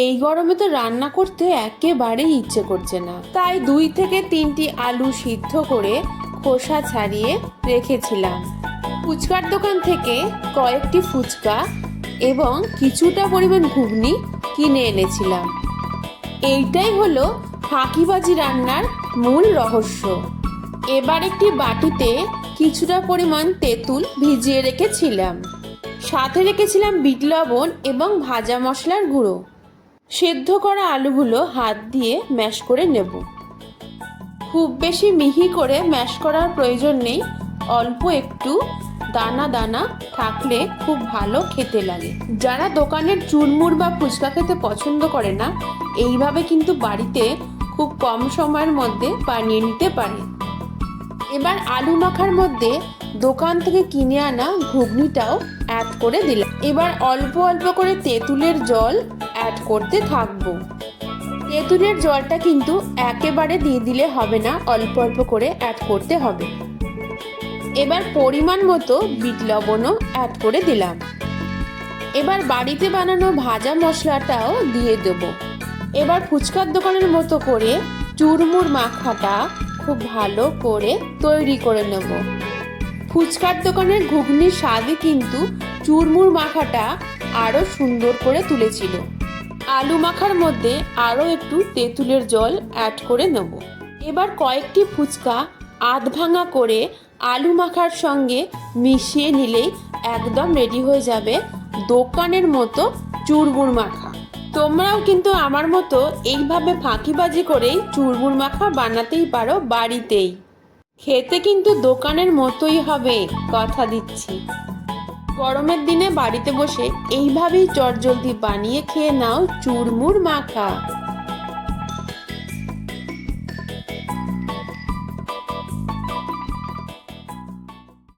এই গরমে তো রান্না করতে একেবারেই ইচ্ছে করছে না। তাই দুই থেকে তিনটি আলু সিদ্ধ করে খোসা ছাড়িয়ে রেখেছিলাম। ফুচকার দোকান থেকে কয়েকটি ফুচকা এবং কিছুটা পরিমাণ ঘুগনি কিনে এনেছিলাম। এইটাই হলো ফাঁকিবাজি রান্নার মূল রহস্য। এবার একটি বাটিতে কিছুটা পরিমাণ তেঁতুল ভিজিয়ে রেখেছিলাম। সাথে রেখেছিলাম বিট লবণ এবং ভাজা মশলার গুঁড়ো। সেদ্ধ করা আলুগুলো হাত দিয়ে ম্যাশ করে নেব। খুব বেশি মিহি করে ম্যাশ করার প্রয়োজন নেই, অল্প একটু দানা দানা থাকলে খুব ভালো খেতে লাগে। যারা দোকানের চুরমুর বা ফুচকা খেতে পছন্দ করে না, এইভাবে কিন্তু বাড়িতে খুব কম সময়ের মধ্যে বানিয়ে নিতে পারে। এবার আলু মাখার মধ্যে দোকান থেকে কিনে আনা ঘুগনিটাও অ্যাড করে দিলাম। এবার অল্প অল্প করে তেঁতুলের জল অ্যাড করতে থাকব। তেঁতুলের জলটা কিন্তু একেবারে দিয়ে দিলে হবে না, অল্প অল্প করে অ্যাড করতে হবে। এবার পরিমাণ মতো বিট লবণও অ্যাড করে দিলাম। এবার বাড়িতে বানানো ভাজা মশলাটাও দিয়ে দেবো। এবার ফুচকার দোকানের মতো করে চুরমুর মাখাটা খুব ভালো করে তৈরি করে নেব। ফুচকার দোকানের ঘুগনির স্বাদই কিন্তু চুরমুর মাখাটা আরও সুন্দর করে তুলেছিল। আলু মাখার মধ্যে আরও একটু তেঁতুলের জল অ্যাড করে নেব। এবার কয়েকটি ফুচকা আধ ভাঙা করে আলু মাখার সঙ্গে মিশিয়ে নিলেই একদম রেডি হয়ে যাবে দোকানের মতো চুরমুর মাখা। তোমরাও কিন্তু আমার মতো এইভাবে ফাঁকিবাজি করেই চুরমুর মাখা বানাতেই পারো বাড়িতেই। খেতে কিন্তু দোকানের মতোই হবে, কথা দিচ্ছি। গরমের দিনে বাড়িতে বসে এইভাবেই চটজলদি বানিয়ে খেয়ে নাও চুরমুর মাখা।